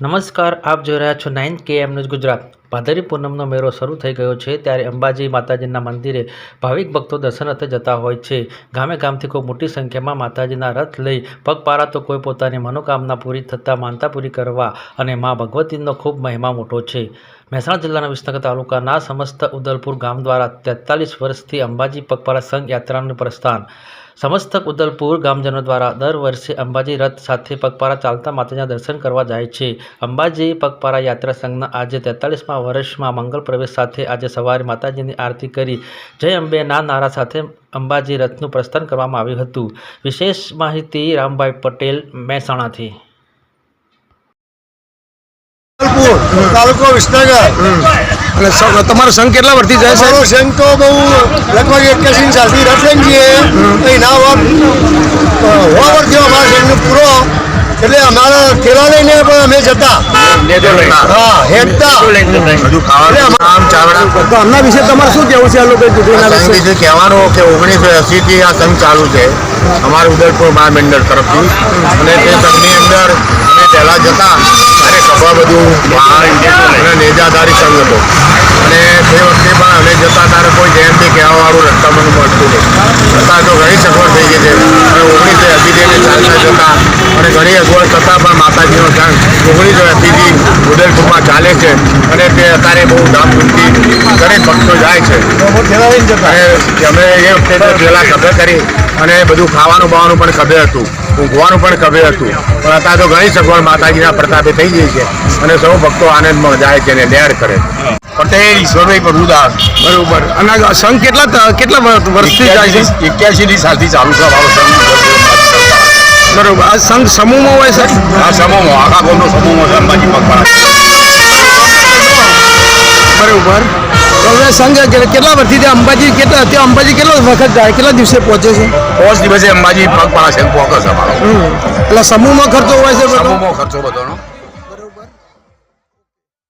નમસ્કાર, આપ જોઈ રહ્યા છો નાઇન કે એમ ન્યૂઝ ગુજરાત. ભાદરી પૂનમનો મેળો શરૂ થઈ ગયો છે, ત્યારે અંબાજી માતાજીના મંદિરે ભાવિક ભક્તો દર્શન અર્થે જતા હોય છે. ગામે ગામથી ખૂબ મોટી સંખ્યામાં માતાજીના રથ લઈ પગપારા તો કોઈ પોતાની મનોકામના પૂરી થતાં માનતા પૂરી કરવા અને મા ભગવતીનો ખૂબ મહિમા મોટો છે. મહેસાણા જિલ્લાના વિસનગર તાલુકાના સમસ્ત ઉદલપુર ગામ દ્વારા તેતાલીસ વર્ષથી અંબાજી પગપારા સંઘ યાત્રાનું પ્રસ્થાન સમસ્ત ઉદલપુર ગામજનો દ્વારા દર વર્ષે અંબાજી રથ સાથે પગપારા ચાલતા માતાજીના દર્શન કરવા જાય છે. અંબાજી પગપારા યાત્રા સંઘના આજે તેતાલીસમાં વર્ષમાં મંગલ પ્રવેશ સાથે આજે સવારે માતાજીની આરતી કરી. જય અંબે ના નારા સાથે અંબાજી રથનું પ્રસ્થાન કરવામાં આવ્યું હતું. વિશેષ માહિતી રામભાઈ પટેલ મહેસાણાથી. તાલુકો વિસનગર. અને તમારો સંઘ કેટલા વર્ષથી જાય છે? અમારો સંઘ તો બહુ લગભગ એક્યાસી સાલથી રસેન છીએ ના વર્ષ હો વર્ષથી અમારા સંઘનો પૂરો એટલે અમારા કેળા લઈને પણ અમે જતા. હા હેડતા. તો આમના વિશે તમારે શું કહેવું છે આ લોકો ચૂંટણીના વિશે કહેવાનું કે ઓગણીસો એંસીથી આ સંઘ ચાલુ છે. અમારું ઉદયપુર મહામંડળ તરફથી. અને તે સંઘની અંદર અમે પહેલાં જતા. અને ખભા બધું મહા અને નેજાધારી સંઘ હતો. અને તે વખતે પણ અમે જતા. ત્યારે કોઈ જયંતિ કહેવાવાળું રસ્તા મને મળતું નહીં. છતાં તો ઘણી સગવડ થઈ ગઈ છે. ઘણી અગવડ થતાં પણ માતાજીનો સંઘ ઓગણીસો એંસીથી ઉદયપુરમાં ચાલે છે અને તે અત્યારે બહુ ધામધૂમથી દરેક ભક્તો જાય છે. અને અમે એ વખતે પહેલાં ખભે કરી અને બધું ખાવાનું બાવાનું પણ કભે હતું. ઊંઘવાનું પણ કભે હતું. પણ અત્યારે તો ઘણી સગવડ માતાજીના પ્રતાપે થઈ ગઈ છે અને સૌ ભક્તો આનંદમાં જાય છે અને ડેર કરે છે. પટેલ ઈશ્વરભાઈ પ્રભુદાસ બરોબર. અને સંઘ કેટલા કેટલા વર- વર્ષથી જાય છે? એક્યાસી સાલથી ચાલુ છે બરોબર. આ સંઘ સમૂહમાં હોય છે? આ સમૂહમાં આખા ગામનો સમૂહમાં છે અંબાજી પગપાળા. બરોબર. તો હવે સંઘ કેટલા વર્ષથી ત્યાં અંબાજી કેટલા ત્યાં અંબાજી કેટલા વખત જાય? કેટલા દિવસે પહોંચે છે? પાંચ દિવસે અંબાજી પગપાળા છે પહોંચે છે અમારો એટલે સમૂહમાં ખર્ચો હોય છે સમૂહમાં ખર્ચો બધાનો.